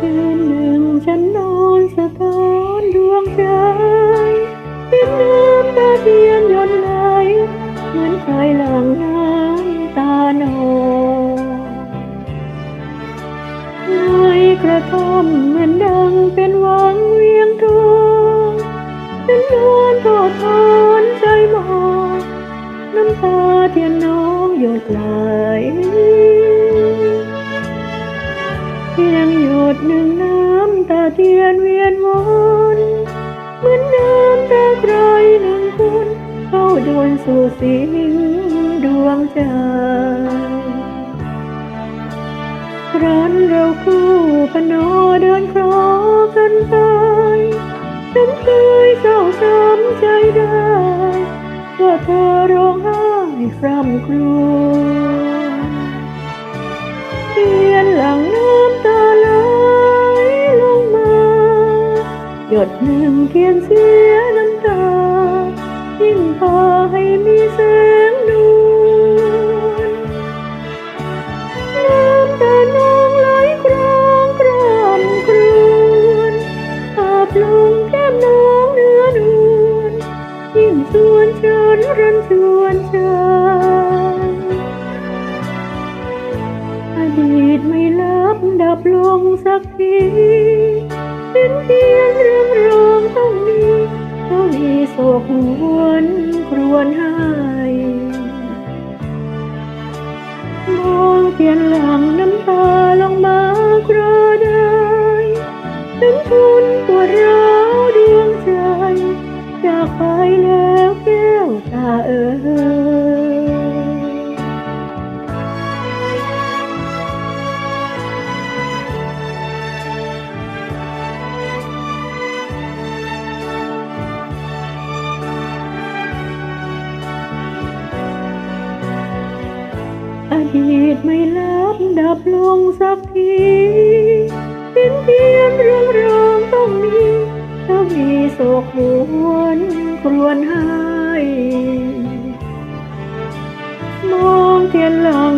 คืนหนึ่งฉันนอนสะท้อนดวงใจเป็นน้ำตาเทียนหยดไหลเหมือนใครหลั่งน้ำตาหนองในกระท่อมเหมือนดังเป็นวังเวียงทองฉันนอนทอดทอนใจมองน้ำตาเทียนน้องหยดไหล สู่สิงดวงใจครั้นเราคู่พนอเดินครอกันไปฉันเคยเศร้าช้ำใจได้ว่าเธอร้องไห้คร่ำครวญเทียนหลังน้ำตาไหลลงมา หยดหนึ่งเทียนเสียน้ำตา ยิ่งพาให้มีแสงนวลน้ำตาน้องไหลครองครำครวญอาบลงแก้มน้องเนื้อนวลยิ่งชวนฉันรันชวนใจอดีตไม่ลับดับลงสักทีเป็นเพียงเรื่องรองต้องมี ต้องมีโศกหวนครวนให้มองเพียนหลังน้ำตาลงมากระไดเป็นทุนปวดร้าวดวงใจ จากไปแล้วแก้วตาเอ๋ย อดีดไม่ลับดับลงสักทีเป็นเพียงเรื่องรองต้องมีต้องมีโศกหวนครวนให้ มองเทียนหลัง